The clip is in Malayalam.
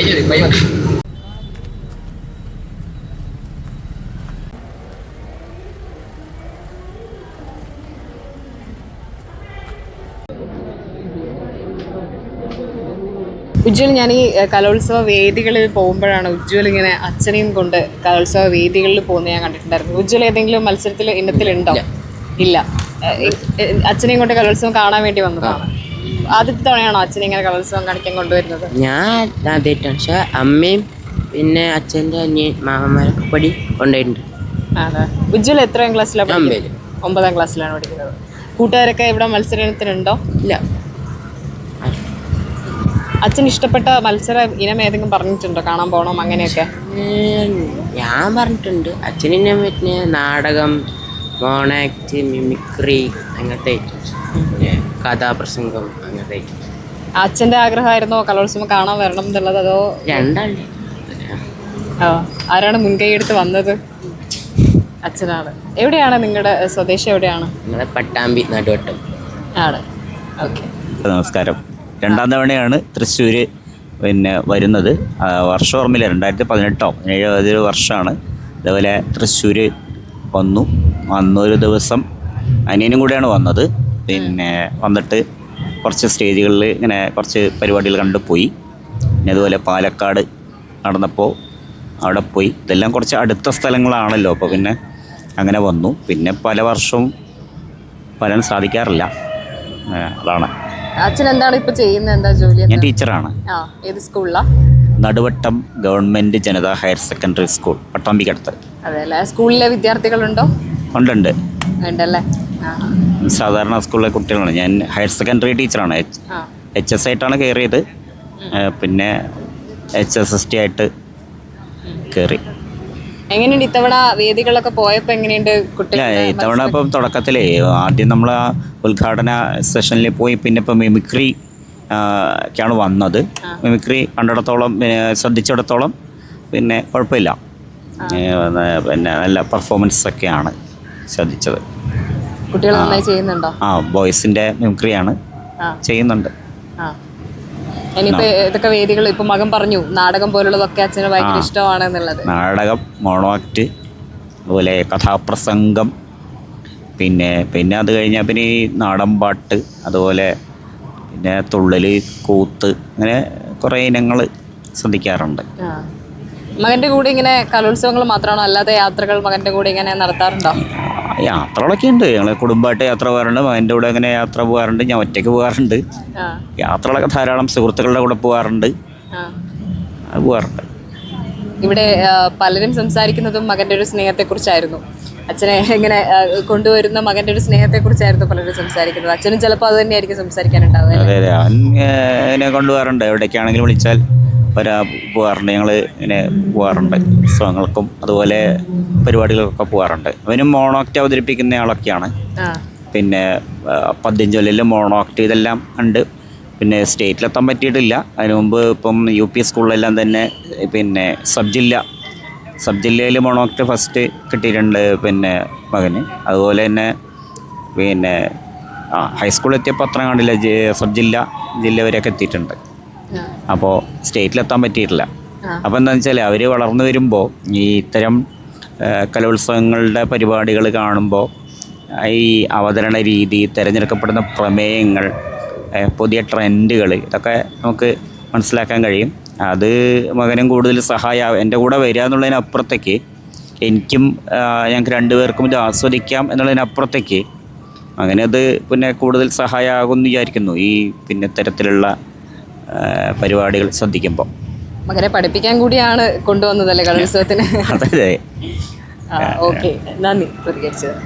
കഴിഞ്ഞത് ബൈ മതി ഉജ്ജ്വൽ ഞാൻ ഈ കലോത്സവ വേദികളിൽ പോകുമ്പോഴാണ് ഉജ്ജ്വൽ ഇങ്ങനെ അച്ഛനെയും കൊണ്ട് കലോത്സവ വേദികളിൽ പോകുന്നത് ഞാൻ കണ്ടിട്ടുണ്ടായിരുന്നു ഉജ്ജ്വൽ ഏതെങ്കിലും മത്സരത്തിൽ ഇനത്തിലുണ്ടോ? ഇല്ല. അച്ഛനെയും കൊണ്ട് കലോത്സവം കാണാൻ വേണ്ടി വന്നതാണ്? ആദ്യത്തെ തവണയാണോ അച്ഛൻ ഇങ്ങനെ കലോത്സവം കാണിക്കാൻ കൊണ്ടുവരുന്നത്? ഞാൻ ആദ്യമായിട്ടാണ്. പക്ഷെ അമ്മയും പിന്നെ അച്ഛന്റെ അനിയൻ മാമന്മാരൊക്കെ പടി കൊണ്ടുപോയിട്ടുണ്ട്. ഉജ്ജ്വല ഉജ്ജ്വൽ എത്രാം ക്ലാസ്സിലാണ് ഒമ്പതിൽ. ഒമ്പതാം ക്ലാസ്സിലാണ് പഠിക്കുന്നത്. കൂട്ടുകാരൊക്കെ ഇവിടെ മത്സരത്തിനുണ്ടോ? ഇല്ല. അച്ഛൻ ഇഷ്ടപ്പെട്ട മത്സര ഇനം ഏതെങ്കിലും പറഞ്ഞിട്ടുണ്ടോ? കാണാൻ പോകണം അങ്ങനെയൊക്കെ? ഞാൻ പറഞ്ഞിട്ടുണ്ട്. അച്ഛനെ പറ്റിയ നാടകം മോണാക്ട് മിമിക്രി അങ്ങനത്തെ ഐറ്റംസ് കഥാപ്രസംഗം അങ്ങനത്തെ. അച്ഛന്റെ അച്ഛന്റെ ആഗ്രഹമായിരുന്നോ കലോത്സവം കാണാൻ വരണം എന്നുള്ളത് അതോ? രണ്ടാളുടെ. ആ, ആരാണ് മുൻകൈ എടുത്ത് വന്നത്? അച്ഛനാണ്. എവിടെയാണ് നിങ്ങളുടെ സ്വദേശം എവിടെയാണ്? നിങ്ങളെ പട്ടാമ്പി നടുവട്ടം. ആണ്. ഓക്കെ. നമസ്കാരം. രണ്ടാം തവണയാണ് തൃശ്ശൂര് പിന്നെ വരുന്നത്. വർഷം ഓർമ്മയില്ല. രണ്ടായിരത്തി പതിനെട്ടോ ഏഴൊരു വർഷമാണ്. അതേപോലെ തൃശ്ശൂര് വന്നു. വന്നൊരു ദിവസം അനിയനും കൂടെയാണ് വന്നത്. പിന്നെ വന്നിട്ട് കുറച്ച് സ്റ്റേജുകളിൽ ഇങ്ങനെ കുറച്ച് പരിപാടികൾ കണ്ടു പോയി. പിന്നെ അതുപോലെ പാലക്കാട് നടന്നപ്പോൾ അവിടെ പോയി. ഇതെല്ലാം കുറച്ച് അടുത്ത സ്ഥലങ്ങളാണല്ലോ. അപ്പോൾ പിന്നെ അങ്ങനെ വന്നു. പിന്നെ പല വർഷവും വരാൻ സാധിക്കാറില്ല. അതാണ്. അച്ഛൻ എന്താണ് ഇപ്പൊ ചെയ്യുന്നത്? എന്താ ജോലി ഞാൻ ടീച്ചറാണ്. ഏത് സ്കൂളിലാ? Naduvattam government Janata higher secondary school പട്ടാമ്പിക്കടുത്ത്. അതെ അല്ലേ സ്കൂളിലെ വിദ്യാർത്ഥികളുണ്ടോ? ഉണ്ടുണ്ട്. ഉണ്ടല്ലേ? സാധാരണ സ്കൂളിലെ കുട്ടികളാണ്. ഞാൻ ഹയർ സെക്കൻഡറി ടീച്ചറാണ് എച്ച് എസ് ആയിട്ടാണ് കയറിയത് പിന്നെ എച്ച് എസ് എസ് ടി ആയിട്ട് കയറി എങ്ങനെയുണ്ട് ഇത്തവണ വേദികളൊക്കെ പോയപ്പോൾ എങ്ങനെയുണ്ട് കുട്ടികളെ കുട്ടികൾ ഇത്തവണ ഇപ്പം തുടക്കത്തിലേ ആദ്യം നമ്മൾ ആ ഉദ്ഘാടന സെഷനിൽ പോയി പിന്നെ ഇപ്പം മിമിക്രി ആ, ഒക്കെയാണ് വന്നത്. മിമിക്രി കണ്ടിടത്തോളം ശ്രദ്ധിച്ചിടത്തോളം പിന്നെ കുഴപ്പമില്ല. പിന്നെ നല്ല പെർഫോമൻസ് ഒക്കെയാണ് ശ്രദ്ധിച്ചത്. കുട്ടികൾ നന്നായി ചെയ്യുന്നുണ്ടോ? ആ ബോയ്സിന്റെ മിമിക്രിയാണ്. ചെയ്യുന്നുണ്ട്. ഇനിയിപ്പോ ഇതൊക്കെ വേദികൾ ഇപ്പൊ മകൻ പറഞ്ഞു നാടകം പോലുള്ളതൊക്കെ അച്ഛന് ഭയങ്കര ഇഷ്ടമാണ് എന്നുള്ളത് നാടകം മോണോ ആക്ട് അതുപോലെ കഥാപ്രസംഗം പിന്നെ പിന്നെ അത് കഴിഞ്ഞാൽ പിന്നെ ഈ നാടൻ പാട്ട് അതുപോലെ പിന്നെ തുള്ളൽ കൂത്ത് അങ്ങനെ കുറേ ഇനങ്ങൾ ശ്രദ്ധിക്കാറുണ്ട്. മകന്റെ കൂടെ ഇങ്ങനെ കലോത്സവങ്ങൾ മാത്രമാണോ? അല്ലാതെ യാത്രകൾ മകന്റെ കൂടെ ഇങ്ങനെ നടത്താറുണ്ടോ? യാത്രകളൊക്കെ ഉണ്ട് ഞങ്ങൾ കുടുംബമായിട്ട് യാത്ര പോകാറുണ്ട്. എന്റെ കൂടെ അങ്ങനെ യാത്ര പോകാറുണ്ട്. ഞാൻ ഒറ്റയ്ക്ക് പോകാറുണ്ട്. യാത്രകളൊക്കെ ധാരാളം സുഹൃത്തുക്കളുടെ കൂടെ പോകാറുണ്ട്. പോകാറുണ്ട്. ഇവിടെ പലരും സംസാരിക്കുന്നതും മകന്റെ ഒരു സ്നേഹത്തെ കുറിച്ചായിരുന്നു അച്ഛനെ ഇങ്ങനെ കൊണ്ടുവരുന്ന മകന്റെ ഒരു സ്നേഹത്തെ കുറിച്ചായിരുന്നു പലരും സംസാരിക്കുന്നത്. അച്ഛനും ചിലപ്പോൾ അത് തന്നെയായിരിക്കും സംസാരിക്കാനുണ്ടാവുക അതെ അതെ. അവൻ എന്നെ കൊണ്ടുപോകാറുണ്ട്. എവിടേക്കാണെങ്കിലും വിളിച്ചാൽ. വരാ പോകാറുണ്ട് ഞങ്ങൾ ഇങ്ങനെ പോകാറുണ്ട് ഉത്സവങ്ങൾക്കും അതുപോലെ പരിപാടികൾക്കൊക്കെ പോകാറുണ്ട് അവനും മോണോക്റ്റ് അവതരിപ്പിക്കുന്ന ആളൊക്കെയാണ്. പിന്നെ പതിനഞ്ച് പദ്യം ചൊല്ലിലും മോണോക്റ്റ് ഇതെല്ലാം ഉണ്ട്. പിന്നെ സ്റ്റേറ്റിലെത്താൻ പറ്റിയിട്ടില്ല. അതിനു മുമ്പ് ഇപ്പം യു പി സ്കൂളിലെല്ലാം തന്നെ പിന്നെ സബ് ജില്ല സബ് ജില്ലയിൽ മോണോക്റ്റ് ഫസ്റ്റ് കിട്ടിയിട്ടുണ്ട് പിന്നെ മകന്. അതുപോലെ തന്നെ പിന്നെ ആ ഹൈസ്കൂളിൽ എത്തിയപ്പോൾ അത്ര കണ്ടില്ല. സബ് ജില്ല ജില്ല വരെയൊക്കെ എത്തിയിട്ടുണ്ട്. അപ്പോൾ സ്റ്റേറ്റിലെത്താൻ പറ്റിയിട്ടില്ല. അപ്പം അപ്പോൾ എന്താണെന്ന് വെച്ചാൽ അവർ വളർന്നു വരുമ്പോൾ ഈ ഇത്തരം കലോത്സവങ്ങളുടെ പരിപാടികൾ കാണുമ്പോൾ ഈ അവതരണ രീതി തിരഞ്ഞെടുക്കപ്പെടുന്ന പ്രമേയങ്ങൾ പുതിയ ട്രെൻഡുകൾ ഇതൊക്കെ നമുക്ക് മനസ്സിലാക്കാൻ കഴിയും. അത് മകനും കൂടുതൽ സഹായം എന്റെ കൂടെ വരിക എന്നുള്ളതിനപ്പുറത്തേക്ക് എനിക്കും ഞങ്ങൾക്ക് രണ്ടുപേർക്കും ഇത് ആസ്വദിക്കാം എന്നുള്ളതിനപ്പുറത്തേക്ക് അങ്ങനെ അത് പിന്നെ കൂടുതൽ സഹായമാകുമെന്ന് വിചാരിക്കുന്നു. ഈ പിന്നെ ഇത്തരത്തിലുള്ള ആ, പരിപാടികൾ ശ്രദ്ധിക്കുമ്പോൾ മകനെ പഠിപ്പിക്കാൻ കൂടിയാണ് കൊണ്ടുവന്നതല്ലേ കലോത്സവത്തിന് അതെ അതെ. ഓക്കെ. നന്ദി പ്രതികരിച്ചത്